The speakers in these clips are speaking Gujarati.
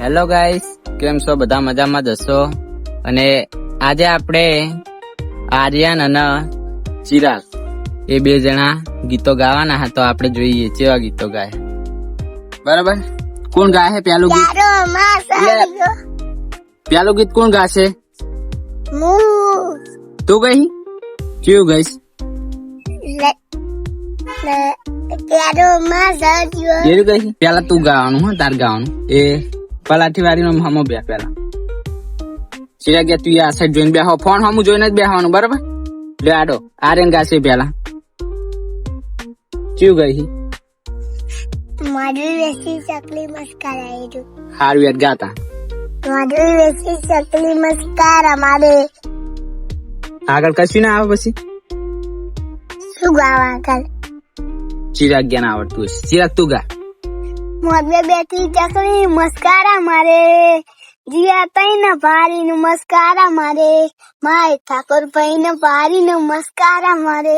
હેલો ગાઈસ કેમ છો? બધા મજામાં જશો? અને આજે આપણે આર્યન અને ચિરાગ. એ બે જણા ગીતો ગાવાના હતા તો આપણે જોઈએ કેવા ગીતો ગાય. બરાબર? કોણ ગાય છે પેલું ગીત પેલું ગીત કોણ ગાશે? તું ગઈ? કયું ગઈશ? ગઈ? પેલા તું ગાવાનું હા તાર ગાવાનું. એ પલાઠી વાળી નો હમો બે પેલા. ચિરાગ તું આ સાઈડ જોઈને બેહો. ફોન હમું જોઈને જ બેહવાનું બરાબર? લે આડો. આર્યન ગાશે પેલા. કેવું ગઈ મારી વેસી ચકલી મસ્કાર જો હારું યાદ ગાતા મારી વેસી ચકલી મસ્કાર અમારે. આગળ કશું ના આવે પછી? શું ગાવા આગળ? ચિરાગ જ્ઞાન ના આવડતું ચિરાગ તું ગા. મોદે બેઠી ચકલી મસ્કારા મારે. જીયા તઈ ને ભારી નું મસ્કારા મારે. માય ઠાકોર ભાઈ ને ભારી નું મસ્કારા મારે.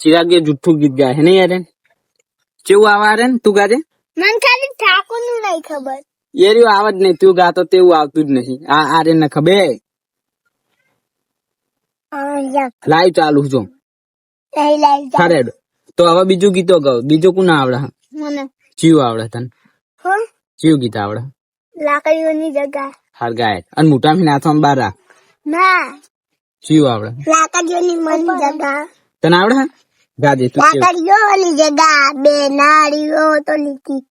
ચિરાગ જુઠ્ઠું ગીત ગાય હે ને યાર કેવું આવા રે તું ગાજે? મને ખાલી ઠાકોરનું નહીં ખબર. એ રહ્યું આવે જ નહીં તું ગાતો તેવું આવતું જ નહીં. આ આર્યન ને ખબર લાઈવ ચાલુ જો. લાઈવ લઈ તો હવે બીજું ગીતો ગાવ. બીજું કોણ આવડે? મને ચિયું આવડે તને? હું ચિયું ગીત આવડે? લાકડીઓની જગા હાર ગાય. અને મોટા મી નાથવામાં બાર ના. ચિયું આવડે? લાકડીઓની મની જગા તને આવડે? ગાજે તું. લાકડીઓની જગા બે નાળીઓ તો લીધી.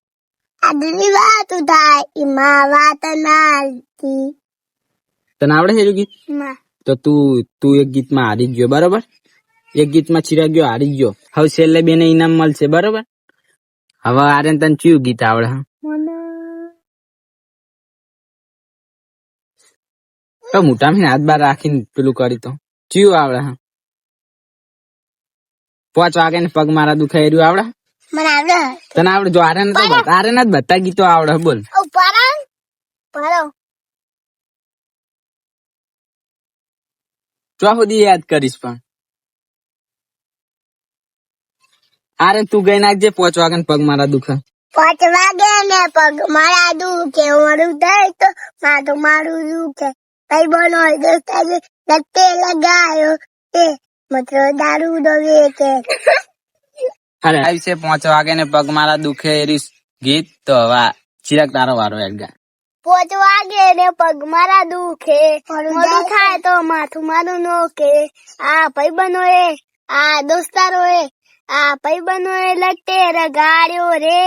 આદરી વાત થાય એમાં વાત નાલતી તને આવડે છે ગીત? માં તો તું તું એક ગીતમાં હારી જ ગયો બરોબર? એક ગીતમાં ચિરાગ ગયો હારી જ ગયો. હવે છેલ્લે બેને ઇનામ મળશે બરોબર? હવે આર્યન તને ચિયું ગીત આવડે? તો મોટા મી હાથ બાર રાખીને પેલું કરી તો. ચિયું આવડે? હા પાંચ વાગે ને પગ મારા દુખાય રહ્યું આવડે? મને આવડે. તને આવડે? જો આરે તો આરે ના બધા ગીતો આવડે બોલ. ચો સુધી યાદ કરીશ પણ. આરે તું ગઈ નાખજે પાંચ વાગે પગ મારા દુખે. પાંચ વાગે ને પગ મારા દુખે મારું થાય તો માથું મારું દુખે. ભાઈ બનો દોસ્તા લટ્ટે લગાયો એ મતરો દારૂ દવે કે અરે આવી છે પાંચ વાગે ને પગ મારા દુખે એરી ગીત તો વા ચિરક ચિરાગ તારો વારો યાદ ગા. પાંચ વાગે ને પગ મારા દુખે મોડું થાય તો માથું મારું નોકે આ ભાઈ બનો એ આ દોસ્તારો એ આ ભાઈ બનો એ લટ્ટે રગાડ્યો રે.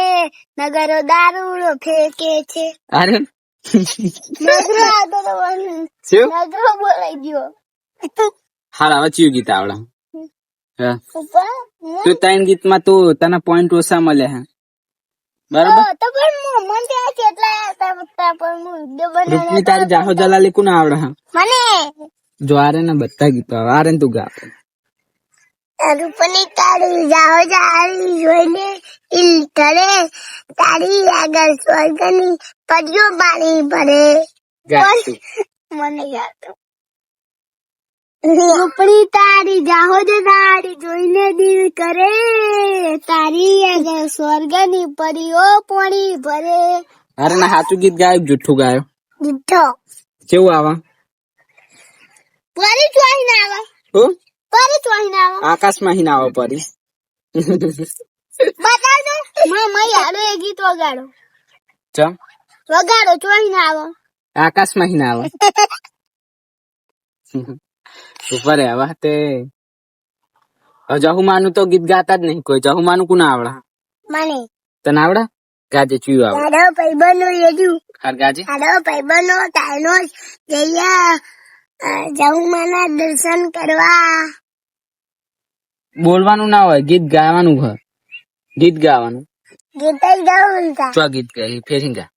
નગરો દારૂ ફેંકે છે. અરે નગરો આવતો તો નગરો બોલાઈ ગયો. હાલ હવે ચિયું ગીત આવડે. તું ત્રણ ગીતમાં તું તને પોઈન્ટ ઓછા મળે હે. બરાબર? તો પણ મન ત્યાં કેટલા હતા પણ હું રૂપની તારી જાહો જલાલી કોને આવડે હે? મને? જો આરે ને બધા ગીતો આવે આરે તું ગા રૂપની તારી જાઓ જારી જોઈને ઇલ કરે તારી આગળ સ્વર્ગની પડિયો પાણી ભરે ગા તું. મને યાદ રૂપની તારી જાહો તારી જોઈને દિલ કરે તારી આગળ સ્વર્ગની પરીઓ પાણી ભરે અરે ના સાચું ગીત ગાયું કે જુઠ્ઠું ગાયો દીઠો કેવું આવા પરી ચોઈ ના આવે હું પરી ચોઈ ના આવે. આકાશમાં હિના આવો પરી. બતાવજો. મેં મય હાલો એ ગીત વગાડો. ચમ? વગાડો ચોઈ ના આવો. આકાશમાં હિના આવે. ઉપર આવા તે. જહુમાનું તો ગીત ગાતા જ નહીં કોઈ. જહુમાનું કોને આવડા? મને. તને આવડા? ગાજે ચુયું આવડે. તારો ભાઈબંધો લેજુ હાર ગાજે? તારો ભાઈબંધો તારનો જઈએ જહુમાના દર્શન કરવા. બોલવાનું ના હોય ગીત ગાવાનું હોય. ગીત ગાવાનું. ગીતે જ તા ચો ગીત ગાય ફેરી ગા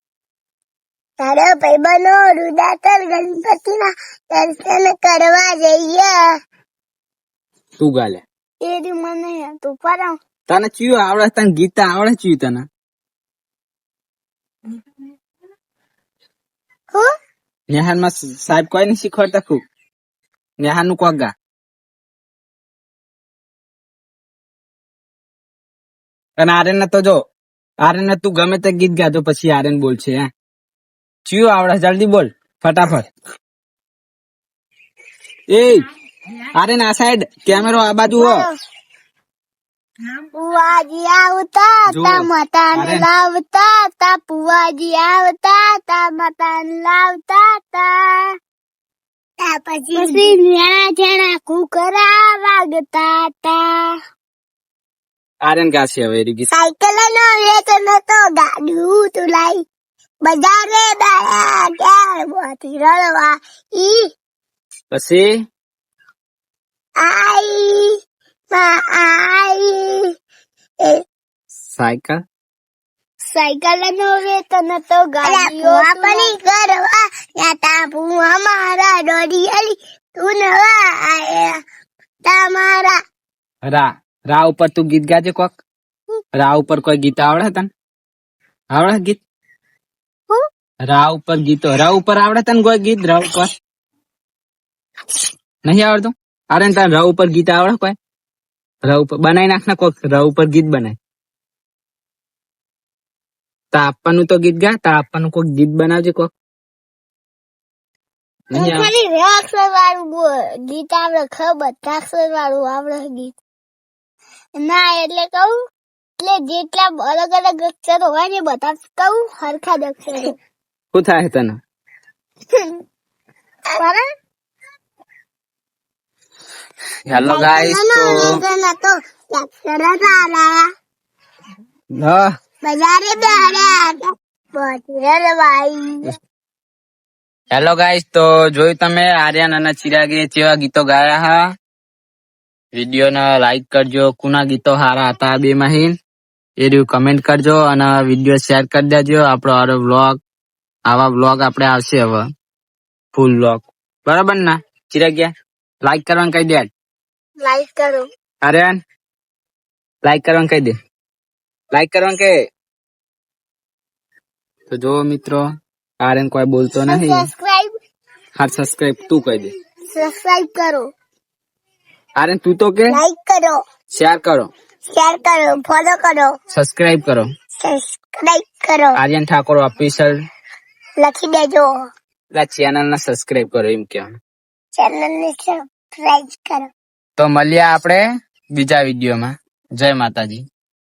તારો ભાઈબંધો રુદાતર ગણપતિના દર્શન કરવા જઈએ. તું ગાલે. એ રી મને તું પર તને ચિયું આવડે તને ગીત આવડે ચિયું તને? હું? નેહાનમાં સાહેબ કોઈ નહીં શીખવાડતા ખૂબ. નેહાનનું કોક ગા. અને આર્યન ને તો જો આર્યન ને તું ગમે તે ગીત ગાતો પછી આર્યન બોલશે હે? ચિયું આવડે જલ્દી બોલ ફટાફટ. એ આર્યન આ સાઈડ કેમેરો આ બાજુ હો. પુવાજી આવતા તા માતાને લાવતા તા પુવાજી આવતા તા માતાને લાવતા તા. તા પછી જણા જણા કુકરા વાગતા તા. આર્યન ગાશે હવે એ ગીત સાયકલ નો વેચન તો ગાડું તું લાઈ બજારે દાયા ક્યારે બોથી રળવા ઈ પછી આઈ માં આઈ એ સાયકલ સાયકલ નો વેતન તો ગાડીઓ પડી કરવા યા તાપુ અમારા દોડી અલી તું નવા આયા તમારા રા રા ઉપર તું ગીત ગાજે કોક? રા ઉપર કોઈ ગીત આવડે તને? આવડે ગીત? રા ઉપર ગીતો. રા ઉપર આવડે તને કોઈ ગીત? રા ઉપર? નહીં આવડતું? અરે તને રા ઉપર ગીત આવડે કોઈ? રા ઉપર બનાવી નાખ ને કોક. રા ઉપર ગીત બનાય. તા આપવાનું તો ગીત ગા તા આપવાનું કોક ગીત બનાવજે કોક. નહીં આવડે? અક્ષર વાળું ગીત આવડે ખબર? અક્ષર વાળું આવડે ગીત. ના એટલે કહું એટલે જેટલા અલગ અલગ અક્ષરો હોય ને બધા કહું હરખા જ અક્ષરો. શું થાય તને? બરાબર? હેલો ગાઈસ તો તો અક્ષરો તારા હા. બજારે બેહર્યા બોધી રળવાઈ હેલો ગાઈસ તો જોયું તમે આર્યન અને ચિરાગે કેવા ગીતો ગાયા હા? વીડિયો ને લાઈક કરજો. કુના ગીતો સારા હતા બે માહિન? એ રહ્યું કમેન્ટ કરજો અને વીડિયો શેર કરી દેજો. આપણો આરો વ્લોગ આવા વ્લોગ આપણે આવશે હવે. ફૂલ વ્લોગ બરાબર ના? ચિરાગ્યા લાઈક કરવાનું કહી દે. લાઈક કરો. આર્યન લાઈક કરવાનું કહી દે. લાઈક કરવાનું કે તો જો મિત્રો આર્યન કોઈ બોલતો નથી હા સબસ્ક્રાઇબ તું કહી દે. સબસ્ક્રાઇબ કરો. આર્યન તું તો કે? લાઈક કરો. શેર કરો. શેર કરો. ફોલો કરો. સબસ્ક્રાઇબ કરો. સબસ્ક્રાઇબ કરો. આર્યન ઠાકોર ઓફિશિયલ લખી દેજો. ચેનલ ને સબસ્ક્રાઇબ કરો એમ કે. ચેનલ ને સબસ્ક્રાઇબ કરો. તો મળીએ આપણે બીજા વિડીયોમાં જય માતાજી.